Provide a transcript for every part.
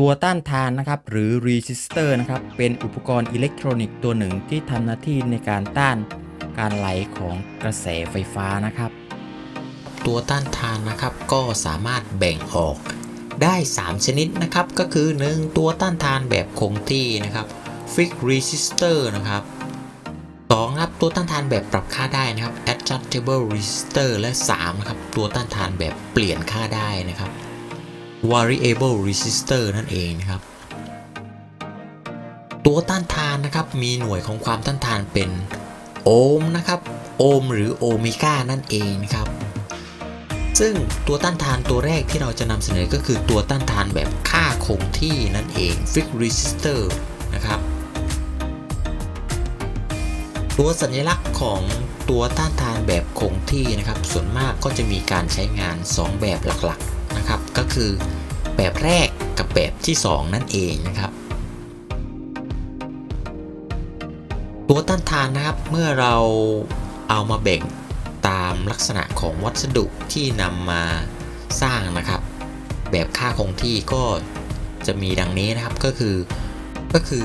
ตัวต้านทานนะครับหรือ resistor นะครับเป็นอุปกรณ์อิเล็กทรอนิกส์ตัวหนึ่งที่ทำหน้าที่ในการต้านการไหลของกระแสไฟฟ้านะครับ ตัวต้านทานนะครับก็สามารถแบ่งออกได้ 3 ชนิดนะครับ ก็คือ 1 ตัวต้านทานแบบคงที่นะครับ fixed resistor นะครับ2ครับตัวต้านทานแบบปรับค่าได้นะครับ adjustable resistor และ3นะครับตัวต้านทานแบบเปลี่ยนค่าได้นะครับ variable resistor นั่นเองนะครับ ตัวต้านทานนะครับมีหน่วยของความต้านทานเป็นโอห์มนะครับ โอห์มหรือโอเมก้านั่นเองครับ ซึ่งตัวต้านทานตัวแรกที่เราจะนำเสนอก็คือตัวต้านทานแบบค่าคงที่นั่นเอง fixed resistor นะครับ ตัวสัญลักษณ์ของตัวต้านทานแบบคงที่นะครับ ส่วนมากก็จะมีการใช้งาน 2 แบบหลักๆ็คือแบบแรกกับแบบที่ 2 นั่นเองนะครับ ตัวต้านทานนะครับเมื่อเราเอามาแบ่งตามลักษณะของวัสดุที่นำมาสร้างนะครับ แบบค่าคงที่ก็จะมีดังนี้นะครับก็คือก็คือ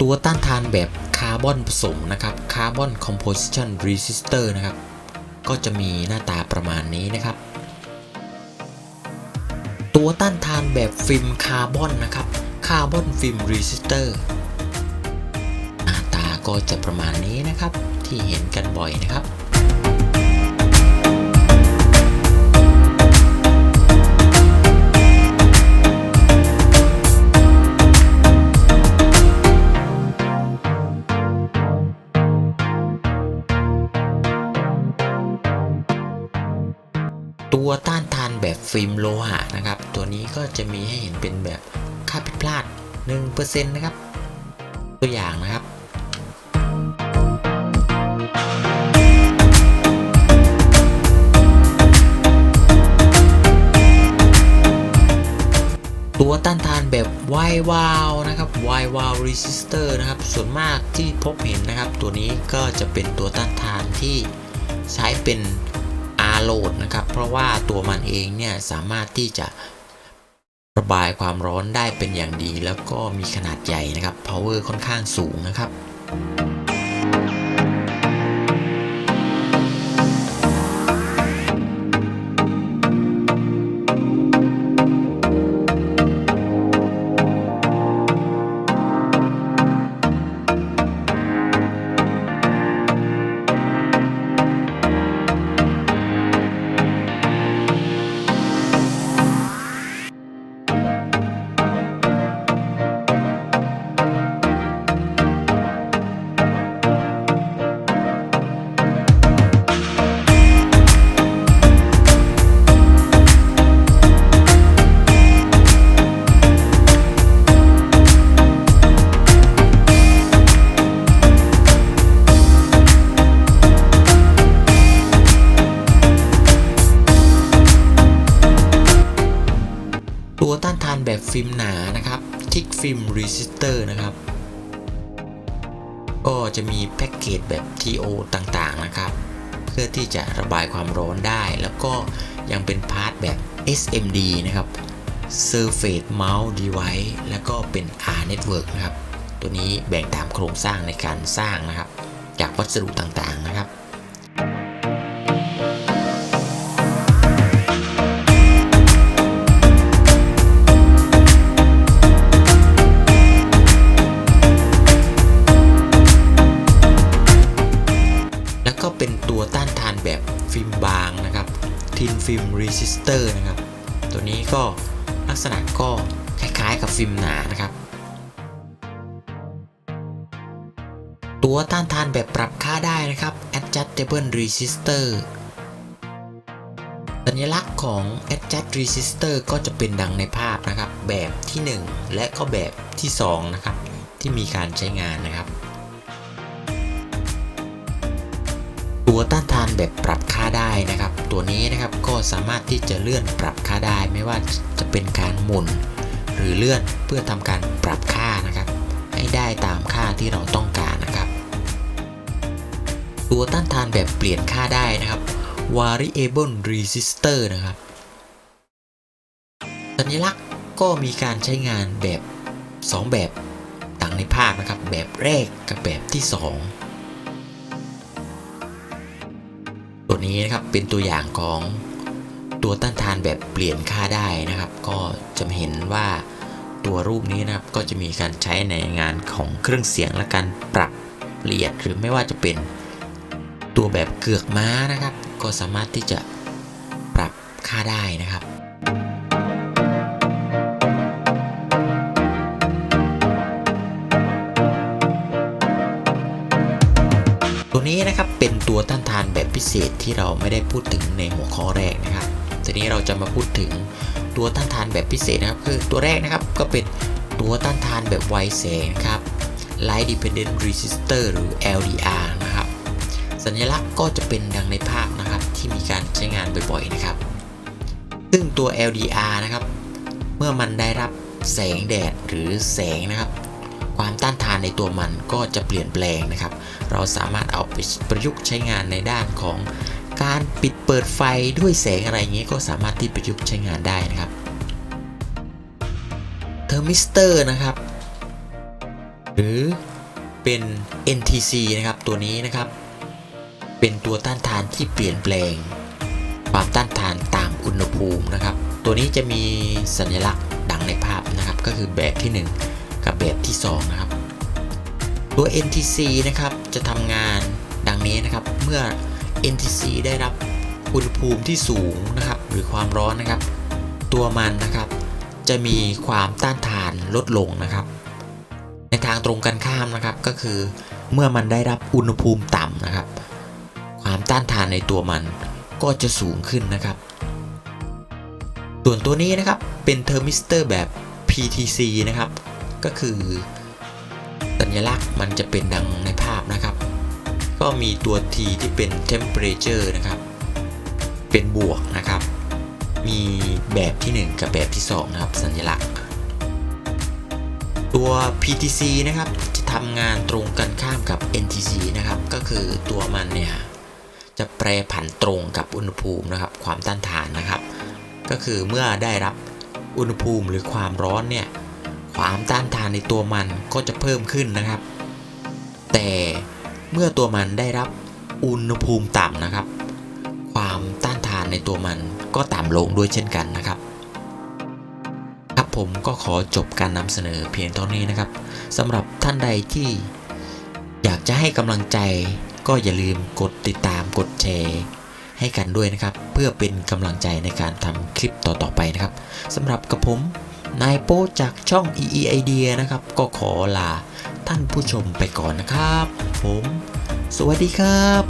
ตัวต้านทานแบบคาร์บอนผสมนะครับคาร์บอนคอมโพสิชันรีสิสเตอร์นะครับ ก็จะมีหน้าตาประมาณนี้นะครับ ตัวต้านทานแบบฟิล์มคาร์บอนนะครับ คาร์บอนฟิล์มรีสิสเตอร์หน้าตาก็จะประมาณนี้นะครับ ที่เห็นกันบ่อยนะครับ ตัวต้านทานแบบฟิล์มโลหะนะครับ ตัวนี้ก็จะมีให้เห็นเป็นแบบค่าผิดพลาด 1%นะครับ ตัวอย่างนะครับตัวต้านทานแบบไววาวนะครับไววาวรีสิสเตอร์นะครับ ส่วนมากที่พบเห็นนะครับ ตัวนี้ก็จะเป็นตัวต้านทานที่ใช้เป็น โหลดนะครับ เพราะว่าตัวมันเองเนี่ยสามารถที่จะระบายความร้อนได้เป็นอย่างดี แล้วก็มีขนาดใหญ่นะครับ power ค่อนข้างสูงนะครับ ตัวต้านทานแบบฟิล์มหนานะครับทิกฟิล์มรีสิสเตอร์นะครับ ก็จะมีแพ็กเกจแบบ TO ต่างๆนะครับ เพื่อที่จะระบายความร้อนได้ แล้วก็ยังเป็นพาร์ทแบบ SMD นะครับ Surface Mount Device แล้วก็เป็น R Network นะครับ ตัวนี้แบ่งตามโครงสร้างในการสร้างนะครับ จากวัสดุต่างๆนะครับ ตอร์นะครับ ตัวนี้ก็ลักษณะก็คล้ายๆกับฟิล์มหนานะครับ ตัวต้านทานแบบปรับค่าได้นะครับ adjustable resistor สัญลักษณ์ของ adjust resistor ก็จะเป็นดังในภาพนะครับ แบบที่ 1 และก็แบบที่ 2 นะครับ ที่มีการใช้งานนะครับ ตัวต้านทานแบบปรับค่าได้นะครับ ตัวนี้นะครับก็สามารถที่จะเลื่อนปรับค่าได้ ไม่ว่าจะเป็นการหมุน หรือเลื่อนเพื่อทำการปรับค่านะครับ ให้ได้ตามค่าที่เราต้องการนะครับ ตัวต้านทานแบบเปลี่ยนค่าได้นะครับ variable resistor นะครับ สัญลักษณ์ก็มีการใช้งานแบบ 2 แบบดังในภาพนะครับ แบบแรกกับแบบที่ 2 นี้นะครับเป็นตัวอย่างของตัวต้านทานแบบเปลี่ยนค่าได้นะครับ ก็จะเห็นว่าตัวรูปนี้นะครับก็จะมีการใช้ในงานของเครื่องเสียงและการปรับละเอียดหรือไม่ว่าจะเป็นตัวแบบเกือกม้านะครับ ก็สามารถที่จะปรับค่าได้นะครับ ตัวนี้นะครับเป็นตัวต้านทานแบบพิเศษที่เราไม่ได้พูดถึงในหัวข้อแรกนะครับทีนี้เราจะมาพูดถึงตัวต้านทานแบบพิเศษนะครับ คือตัวแรกนะครับก็เป็นตัวต้านทานแบบไวแสงครับ Light Dependent Resistor หรือ LDR นะครับ สัญลักษณ์ก็จะเป็นดังในภาพนะครับที่มีการใช้งานบ่อยๆนะครับ ซึ่งตัว LDR นะครับ เมื่อมันได้รับแสงแดดหรือแสงนะครับ ความต้านทาน ในตัวมันก็จะเปลี่ยนแปลงนะครับ เราสามารถเอาไปประยุกต์ใช้งานในด้านของการปิดเปิดไฟด้วยแสงอะไรอย่างนี้ก็สามารถที่ประยุกต์ใช้งานได้นะครับเทอร์มิสเตอร์นะครับ หรือเป็น NTC นะครับตัวนี้นะครับ เป็นตัวต้านทานที่เปลี่ยนแปลง ความต้านทานตามอุณหภูมินะครับ ตัวนี้จะมีสัญลักษณ์ดังในภาพนะครับ ก็คือแบบที่ 1 กับแบบที่2นะครับ ตัว NTC นะครับจะทำงานดังนี้นะครับ เมื่อ NTC ได้รับอุณหภูมิที่สูงนะครับ หรือความร้อนนะครับ ตัวมันนะครับ จะมีความต้านทานลดลงนะครับ ในทางตรงกันข้ามนะครับก็คือ เมื่อมันได้รับอุณหภูมิต่ำนะครับ ความต้านทานในตัวมันก็จะสูงขึ้นนะครับ ส่วนตัวนี้นะครับเป็นเทอร์มิสเตอร์แบบ PTC นะครับ ก็คือ ญลักษณ์มันจะเป็นดังในภาพนะครับ ก็มีตัว T ที่เป็น temperature นะครับ เป็นบวกนะครับ มีแบบที่ 1 กับแบบที่ 2 นะครับ สัญลักษณ์ ตัว PTC นะครับจะทำงานตรงกันข้ามกับ NTC นะครับ ก็คือตัวมันเนี่ยจะแปรผันตรงกับอุณหภูมินะครับ ความต้านทานนะครับ ก็คือเมื่อได้รับอุณหภูมิหรือความร้อนเนี่ย ความต้านทานในตัวมันก็จะเพิ่มขึ้นนะครับ แต่เมื่อตัวมันได้รับอุณหภูมิต่ำนะครับ ความต้านทานในตัวมันก็ต่ำลงด้วยเช่นกันนะครับ ครับผมก็ขอจบการนำเสนอเพียงเท่านี้นะครับสำหรับท่านใดที่อยากจะให้กำลังใจก็อย่าลืมกดติดตามกดแชร์ให้กันด้วยนะครับ เพื่อเป็นกำลังใจในการทำคลิปต่อๆไปนะครับสำหรับกับผม นายโป้จากช่อง EE Idea นะครับ ก็ขอลาท่านผู้ชมไปก่อนนะครับ ผม สวัสดีครับ